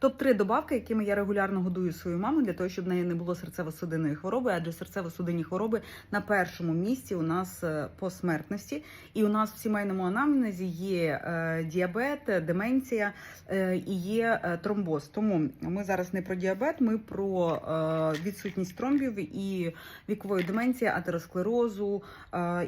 Топ-3 добавки, якими я регулярно годую свою маму для того, щоб в неї не було серцево-судинної хвороби, адже серцево-судинні хвороби на першому місці у нас е, по смертності. І у нас в сімейному анамнезі є е, діабет, деменція е, і є тромбоз. Тому ми зараз не про діабет, ми про відсутність тромбів і вікової деменції, атеросклерозу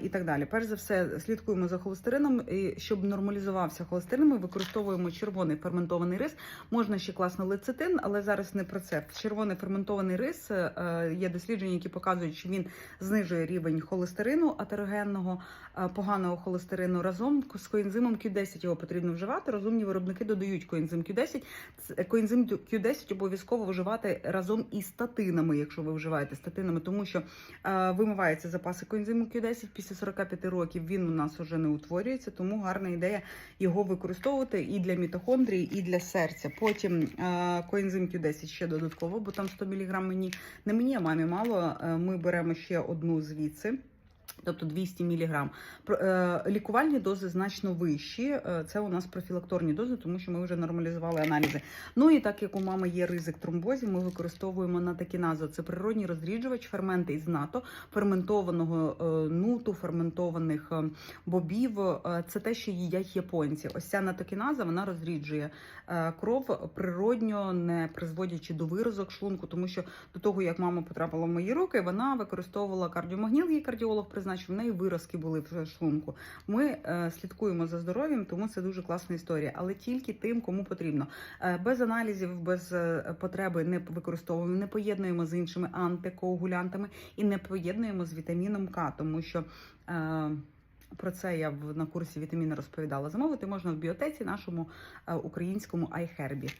і так далі. Перш за все, слідкуємо за холестерином. Щоб нормалізувався холестерин, ми використовуємо червоний ферментований рис. Можна ще класно лецитин, але зараз не про це. Червоний ферментований рис е, є дослідження, які показують, що він знижує рівень холестерину атерогенного, е, поганого холестерину разом з коензимом Q10 його потрібно вживати. Розумні виробники додають коензим Q10. Це- Коензим Q10 обов'язково вживати разом із статинами, якщо ви вживаєте статинами, тому що е, вимиваються запаси коензиму Q10 після 45 років. Він у нас вже не утворюється, тому гарна ідея його використовувати і для мітохондрії, і для серця. Потім е, коензим Q10 ще додатково, бо там 100 мг мені не мені, а мамі мало. Е, Ми беремо ще одну звідси. Тобто 200 мг. Е, Лікувальні дози значно вищі. Е, Це у нас профілакторні дози, тому що ми вже нормалізували аналізи. Ну і так як у мами є ризик тромбозів, ми використовуємо натакіназу. Це природній розріджувач, ферменти із НАТО, ферментованого е, нуту, ферментованих бобів. Це те, що їдять японці. Ось ця натокіназа вона розріджує кров природньо, не призводячи до виразок шлунку, тому що до того як мама потрапила в мої руки, вона використовувала кардіомагніл, її кардіолог призначив. В неї виразки були в шлунку. Ми е, слідкуємо за здоров'ям, тому це дуже класна історія, але тільки тим, кому потрібно. Е, без аналізів, без е, потреби не використовуємо, не поєднуємо з іншими антикоагулянтами і не поєднуємо з вітаміном К, тому що. Про це я в на курсі вітаміни розповідала. Замовити можна в біотеці нашому українському iHerb.